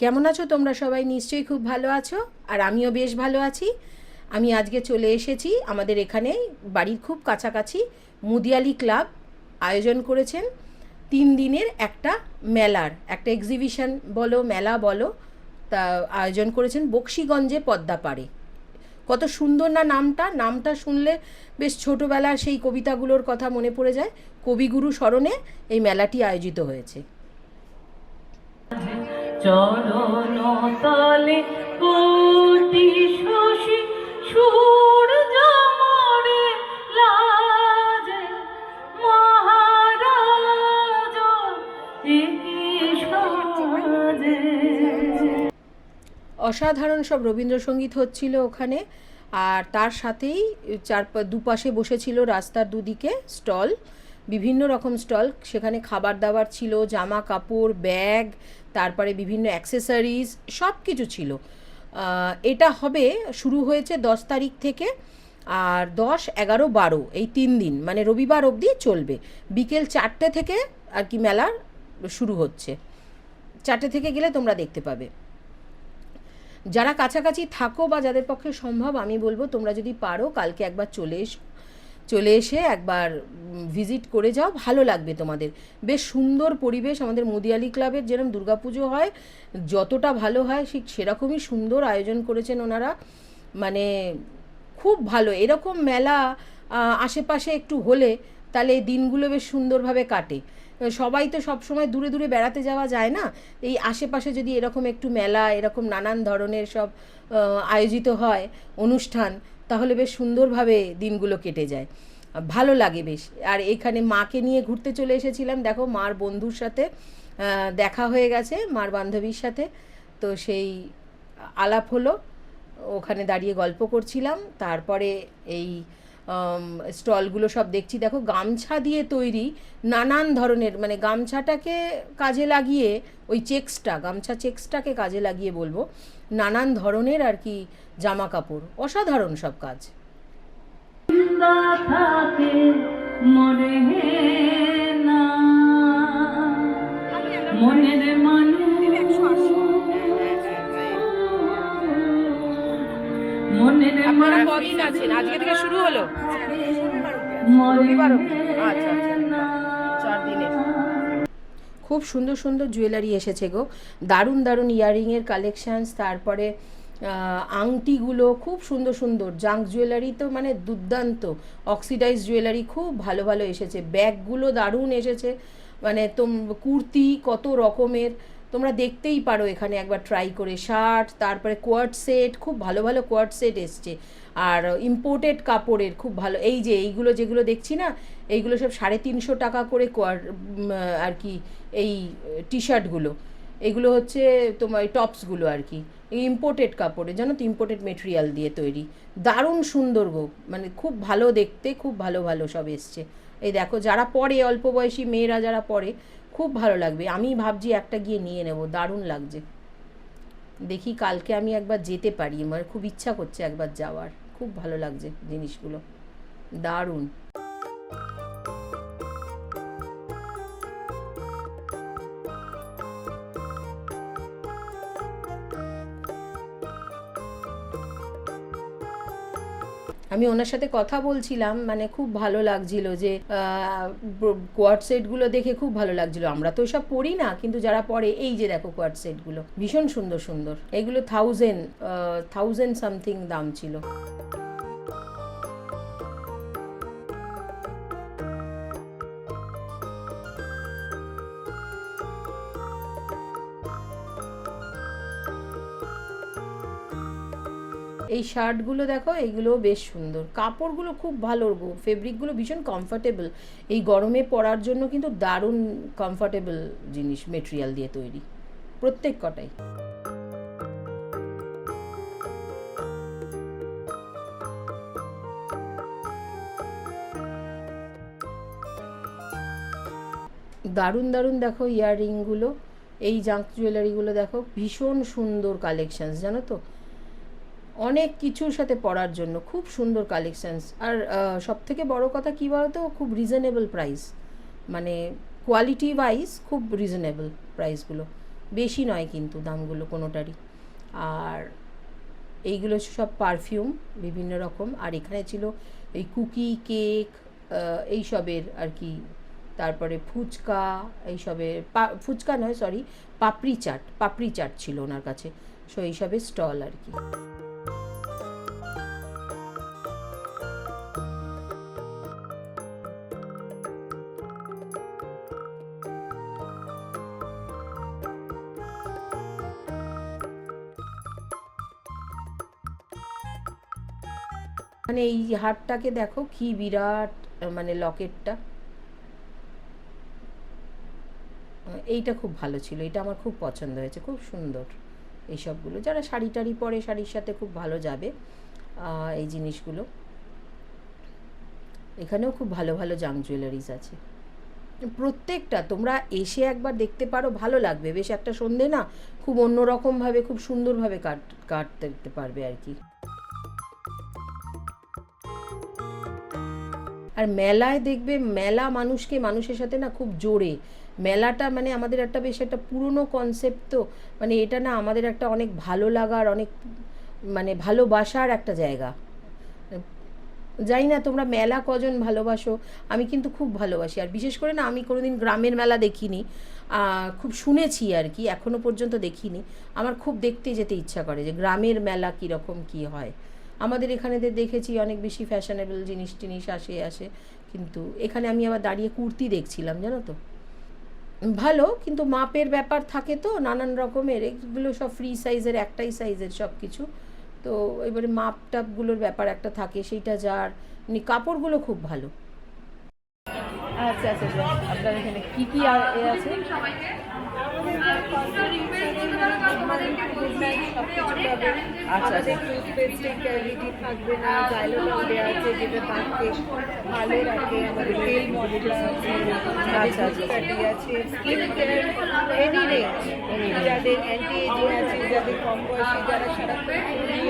কেমন আছো তোমরা সবাই? নিশ্চয়ই খুব ভালো আছো, আর আমিও বেশ ভালো আছি। আমি আজকে চলে এসেছি আমাদের এখানে বাড়ির খুব কাছাকাছি মুদিয়ালি ক্লাব আয়োজন করেছেন। তিন দিনের একটা মেলার, একটা এক্সিবিশন বলো, মেলা বলো, তা আয়োজন করেছেন বক্সিগঞ্জে পদ্মাপাড়ে। কত সুন্দর না নামটা নামটা শুনলে বেশ ছোটোবেলার সেই কবিতাগুলোর কথা মনে পড়ে যায়। কবিগুরু স্মরণে এই মেলাটি আয়োজিত হয়েছে। কোটি শশী সূর্য মরে লাজে মহারাজ অসাধারণ সব রবীন্দ্রসঙ্গীত হচ্ছিল ওখানে, আর তার সাথেই চার দুপাশে বসেছিল রাস্তার দুদিকে স্টল, বিভিন্ন রকম স্টল, সেখানে খাবার দাবার ছিল, জামা কাপড়, ব্যাগ তারপরে বিভিন্ন অ্যাক্সেসরিজ সব কিছু ছিল এটা হবে, শুরু হয়েছে দশ তারিখ থেকে আর দশ, এগারো, বারো, এই তিন দিন মানে রবিবার অবধি চলবে। বিকেল চারটে থেকে আর কি মেলা শুরু হচ্ছে। চারটে থেকে গেলে তোমরা দেখতে পাবে। যারা কাছাকাছি থাকো বা যাদের পক্ষে সম্ভব, আমি বলব তোমরা যদি পারো, কালকে একবার চলে এসো। চলে এসে একবার ভিজিট করে যাও, ভালো লাগবে তোমাদের। বেশ সুন্দর পরিবেশ আমাদের মুদিয়ালি ক্লাবের যেরকম দুর্গাপুজো হয়, যতটা ভালো হয়, ঠিক সেরকমই সুন্দর আয়োজন করেছেন ওনারা। মানে খুব ভালো, এরকম মেলা আশেপাশে একটু হলে তাহলে এই দিনগুলো বেশ সুন্দরভাবে কাটে। সবাই তো সব সময় দূরে দূরে বেড়াতে যাওয়া যায় না? এই আশেপাশে যদি এরকম একটু মেলা, এরকম নানান ধরনের সব আয়োজিত হয়, অনুষ্ঠান তাহলে বেশ সুন্দরভাবে দিনগুলো কেটে যায়। ভালো লাগে বেশ। আর এখানে মাকে নিয়ে ঘুরতে চলে এসেছিলাম। দেখো, মার বন্ধুর সাথে দেখা হয়ে গেছে, মার বান্ধবীর সাথে। তো সেই আলাপ হলো। ওখানে দাঁড়িয়ে গল্প করছিলাম। তারপরে এই স্টলগুলো সব দেখছি। দেখো, গামছা দিয়ে তৈরি নানান ধরনের মানে গামছাটাকে কাজে লাগিয়ে, ওই চেক্সটা, গামছা চেক্সটাকে কাজে লাগিয়ে বলব, নানান ধরনের আর কি জামা কাপড় অসাধারণ সব কাজ। মনের মানুষ আপনারা কদিন আছেন? আজকে থেকে শুরু হলো? আচ্ছা আচ্ছা। খুব সুন্দর সুন্দর জুয়েলারি এসেছে গো। দারুণ দারুণ ইয়াররিংয়ের কালেকশানস তারপরে আংটিগুলো খুব সুন্দর সুন্দর। জাঙ্ক জুয়েলারি তো মানে দুর্দান্ত। অক্সিডাইজ জুয়েলারি খুব ভালো ভালো এসেছে। ব্যাগগুলো দারুণ এসেছে। মানে তোম, কুর্তি কত রকমের। তোমরা দেখতেই পারো এখানে একবার ট্রাই করে। শার্ট, তারপরে কোয়ার্ট সেট খুব ভালো ভালো কোয়ার্ট সেট এসছে। আর ইম্পোর্টেড কাপড়ের খুব ভালো, এই যে এইগুলো যেগুলো দেখছি না, এইগুলো সব সাড়ে তিনশো টাকা করে কোয়ার আর কি, এই টি শার্টগুলো এগুলো হচ্ছে তোমার টপসগুলো আর কি। ইম্পোর্টেড কাপড়ে, জানো তো ইম্পোর্টেড মেটেরিয়াল দিয়ে তৈরি। দারুণ সুন্দর গো মানে খুব ভালো দেখতে, খুব ভালো ভালো সব এসছে। এই দেখো, যারা পড়ে, অল্প বয়সী মেয়েরা যারা পড়ে, খুব ভালো লাগবে। আমি ভাবছি একটা গিয়ে নিয়ে নেব, দারুণ লাগছে। দেখি কালকে আমি একবার যেতে পারি আমার খুব ইচ্ছা করছে একবার যাওয়ার। খুব ভালো লাগছে জিনিসগুলো। দারুণ। আমি ওনার সাথে কথা বলছিলাম মানে খুব ভালো লাগছিল যে কোয়ার্ট সেটগুলো দেখে খুব ভালো লাগছিল। আমরা তো সব পড়ি না, কিন্তু যারা পড়ে, এই যে দেখো কোয়ার্ট সেটগুলো ভীষণ সুন্দর সুন্দর। এগুলো থাউজেন্ড থাউজেন্ড সামথিং দাম ছিল। এই শার্টগুলো দেখো এইগুলো বেশ সুন্দর। কাপড়গুলো খুব ভালো গো ফেব্রিকগুলো ভীষণ কমফর্টেবল এই গরমে পরার জন্য কিন্তু দারুণ কমফর্টেবল জিনিস মেটেরিয়াল দিয়ে তৈরি। প্রত্যেক কটাই। দারুণ দারুণ দেখো ইয়াররিংগুলো এই জাঙ্ক জুয়েলারিগুলো দেখো, ভীষণ সুন্দর কালেকশনস জানো তো? অনেক কিছুর সাথে পরার জন্য, খুব সুন্দর কালেকশানস আর সব থেকে বড় কথা কী বলতো? খুব রিজনেবল প্রাইস মানে কোয়ালিটি ওয়াইজ খুব রিজনেবল প্রাইসগুলো বেশি নয় কিন্তু দামগুলো কোনোটারই। আর এইগুলো সব পারফিউম বিভিন্ন রকম। আর এখানে ছিল এই কুকি কেক এইসবের আর কি। তারপরে ফুচকা, এইসবের পা- ফুচকা নয় সরি পাপড়ি চাট। পাপড়ি চাট ছিল ওনার কাছে। সো এইসবের স্টল আর কি। মানে এই হারটাকে দেখো কি বিরাট মানে লকেটটা। এইটা খুব ভালো ছিল, এটা আমার খুব পছন্দ হয়েছে, খুব সুন্দর এইসবগুলো যারা শাড়ি টাড়ি পরে শাড়ির সাথে খুব ভালো যাবে এই জিনিসগুলো। এখানেও খুব ভালো ভালো জাম জুয়েলারিজ আছে। প্রত্যেকটা তোমরা এসে একবার দেখতে পারো, ভালো লাগবে। বেশ একটা সন্ধে না, খুব অন্যরকমভাবে, খুব সুন্দরভাবে কাট, কাটতে পারবে আর কি। আর মেলায় দেখবে মেলা মানুষকে, মানুষের সাথে না খুব জোরে। মেলাটা মানে আমাদের একটা বেশ একটা পুরনো কনসেপ্ট তো। মানে এটা না আমাদের একটা অনেক ভালো লাগার, অনেক মানে ভালোবাসার একটা জায়গা। জানি না তোমরা মেলা কজন ভালোবাসো, আমি কিন্তু খুব ভালোবাসি। আর বিশেষ করে না আমি কোনোদিন গ্রামের মেলা দেখিনি। খুব শুনেছি আর কি, এখনও পর্যন্ত দেখিনি। আমার খুব দেখতে যেতে ইচ্ছা করে যে গ্রামের মেলা কীরকম কী হয়। আমাদের এখানেতে দেখেছি অনেক বেশি ফ্যাশনেবল জিনিস টিনিস আসে আসে। কিন্তু এখানে আমি আবার দাঁড়িয়ে কুর্তি দেখছিলাম, জানো তো? ভালো, কিন্তু মাপের ব্যাপার থাকে তো, নানান রকমের। এগুলো সব ফ্রি সাইজের একটাই সাইজের সব কিছু তো এবারে মাপ টাপগুলোর ব্যাপার একটা থাকে, সেইটা যার। এমনি কাপড়গুলো খুব ভালো। আচ্ছা আচ্ছা আচ্ছা আপনার এখানে কী কী আর এ আছে আচ্ছা আচ্ছা টুথপেস্টের থাকবে না জাইলোটাম দেওয়া আছে যেটা দাঁতকে ভালো রাখে আমাদের তেল মশলা আছে আচ্ছা, আচ্ছা। আছে স্কিন কেয়ার এনি রেঞ্জ যাদের আছে যাদের কম বয়সী যারা সারাক্ষণ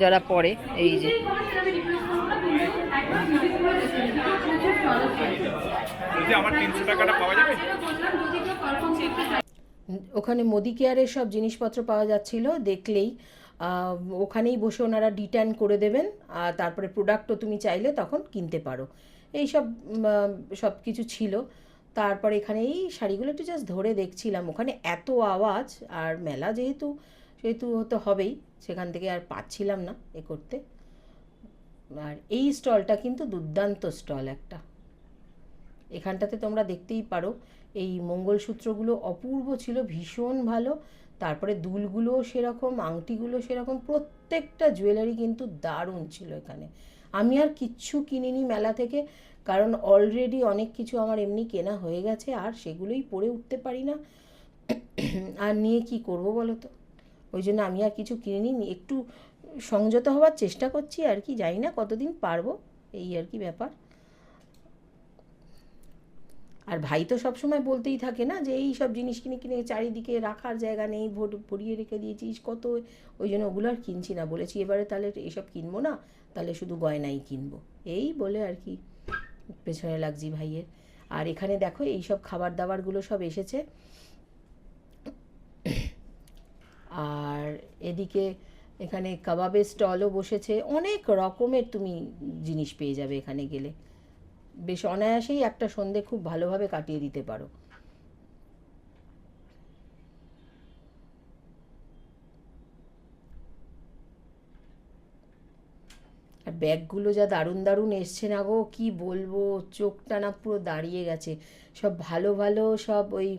যারা পরে এই যে। বলছি আমার তিনশো টাকাটা পাওয়া যাবে? ওখানে মোদি কেয়ারের সব জিনিসপত্র পাওয়া যাচ্ছিল দেখলেই ওখানেই বসে ওনারা ডিটার্ন করে দেবেন আর তারপরে প্রোডাক্টও তুমি চাইলে তখন কিনতে পারো। এই সব সব কিছু ছিল। তারপরে এখানে এই শাড়িগুলো একটু জাস্ট ধরে দেখছিলাম। ওখানে এত আওয়াজ আর মেলা যেহেতু সেহেতু হতে হবেই। সেখান থেকে আর পাচ্ছিলাম না এ করতে। আর এই স্টলটা কিন্তু দুর্দান্ত স্টল একটা। এখানটাতে তোমরা দেখতেই পারো, এই মঙ্গলসূত্রগুলো অপূর্ব ছিল, ভীষণ ভালো। তারপরে দুলগুলো সেরকম, আংটিগুলো সেরকম, প্রত্যেকটা জুয়েলারি কিন্তু দারুণ ছিল এখানে। আমি আর কিচ্ছু কিনিনি মেলা থেকে, কারণ অলরেডি অনেক কিছু আমার এমনি কেনা হয়ে গেছে, আর সেগুলোই পরে উঠতে পারি না। আর নিয়ে কি করব বলো তো? ওই জন্য আমি আর কিছু কিনিনি একটু সংযত হওয়ার চেষ্টা করছি আর কি, জানি না কতদিন পারব, এই আর কি ব্যাপার। আর ভাই তো সবসময় বলতেই থাকে না যে এই সব জিনিস কিনে কিনে চারিদিকে রাখার জায়গা নেই, ভোট, ভরিয়ে রেখে দিয়েছিস, কত? ওই জন্য ওগুলো আর কিনছি না। বলেছি, এবারে তাহলে এসব কিনবো না, তাহলে শুধু গয়নাই কিনবো। এই বলে আর কি পেছনে লাগছি ভাইয়ের। আর এখানে দেখো এই সব খাবার দাবারগুলো সব এসেছে। আর এদিকে এখানে কাবাবের স্টলও বসেছে। অনেক রকমের তুমি জিনিস পেয়ে যাবে এখানে গেলে। বেশ অনায়াসেই একটা সন্ধে খুব ভালোভাবে কাটিয়ে দিতে পারো। আর ব্যাগগুলো যা দারুণ দারুণ এসছে না গো, কি বলব? চোখটা না পুরো দাঁড়িয়ে গেছে। সব ভালো ভালো সব ওই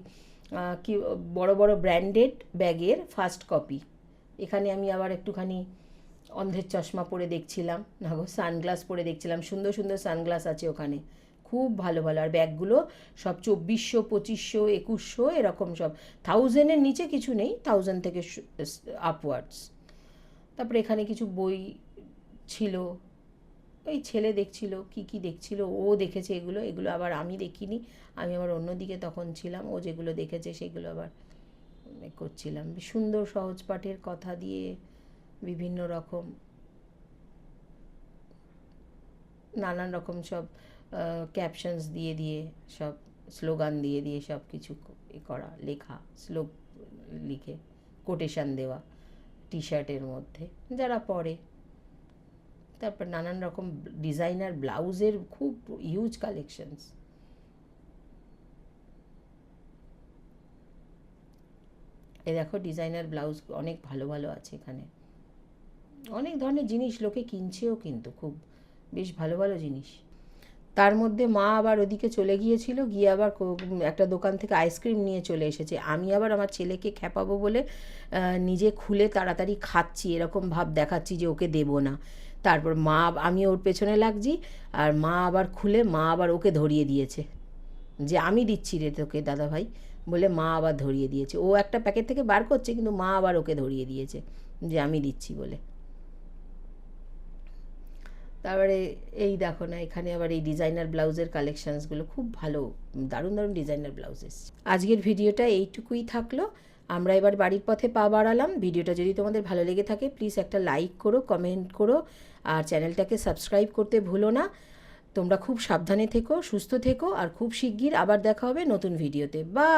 কি, বড় বড় ব্র্যান্ডেড ব্যাগের ফার্স্ট কপি এখানে আমি আবার একটুখানি অন্ধের চশমা পরে দেখছিলাম, না গো সানগ্লাস পরে দেখছিলাম। সুন্দর সুন্দর সানগ্লাস আছে ওখানে। খুব ভালো ভালো। আর ব্যাগগুলো সব চব্বিশশো, পঁচিশশো, একুশশো, এরকম সব। থাউজেন্ডের নিচে কিছু নেই থাউজেন্ড থেকে আপওয়ার্ডস তারপরে এখানে কিছু বই ছিল ওই ছেলে দেখছিল, কি কি দেখছিল, ও দেখেছে এগুলো এগুলো আবার আমি দেখিনি। আমি আবার অন্যদিকে তখন ছিলাম, ও যেগুলো দেখেছে সেগুলো আবার করছিলাম। সুন্দর সহজ পাঠের কথা দিয়ে বিভিন্ন রকম নানান রকম সব ক্যাপশনস দিয়ে দিয়ে সব স্লোগান দিয়ে দিয়ে সব কিছু করা, লেখা শ্লোক লিখে কোটেশান দেওয়া টি শার্টের মধ্যে, যারা পরে তারপর নানান রকম ডিজাইনার ব্লাউজের খুব হিউজ কালেকশনস এ দেখো ডিজাইনার ব্লাউজ অনেক ভালো ভালো আছে এখানে। অনেক ধরনের জিনিস লোকে কিনছেও কিন্তু খুব বেশ ভালো ভালো জিনিস। তার মধ্যে মা আবার ওদিকে চলে গিয়েছিল, গিয়ে আবার একটা দোকান থেকে আইসক্রিম নিয়ে চলে এসেছে। আমি আবার আমার ছেলেকে খেপাবো বলে নিজে খুলে তাড়াতাড়ি খাচ্ছি, এরকম ভাব দেখাচ্ছি যে ওকে দেবো না। তারপর মা আমি ওর পেছনে লাগছি আর মা আবার খুলে, মা আবার ওকে ধরিয়ে দিয়েছে। যে আমি দিচ্ছি রে তোকে দাদা ভাই বলে মা আবার ধরিয়ে দিয়েছে। ও একটা প্যাকেট থেকে বার করছে কিন্তু মা আবার ওকে ধরিয়ে দিয়েছে যে আমি দিচ্ছি বলে। তারপরে এই দেখো না, এখানে আবার এই ডিজাইনার ব্লাউজের কালেকশানসগুলো খুব ভালো, দারুণ দারুণ ডিজাইনার ব্লাউজ এসছে আজকের ভিডিওটা এইটুকুই থাকল। আমরা এবার বাড়ির পথে পা বাড়ালাম। ভিডিওটা যদি তোমাদের ভালো লেগে থাকে প্লিজ একটা লাইক করো কমেন্ট করো, আর চ্যানেলটাকে সাবস্ক্রাইব করতে ভুলো না। তোমরা খুব সাবধানে থেকো, সুস্থ থেকো, আর খুব শিগগির আবার দেখা হবে নতুন ভিডিওতে। বা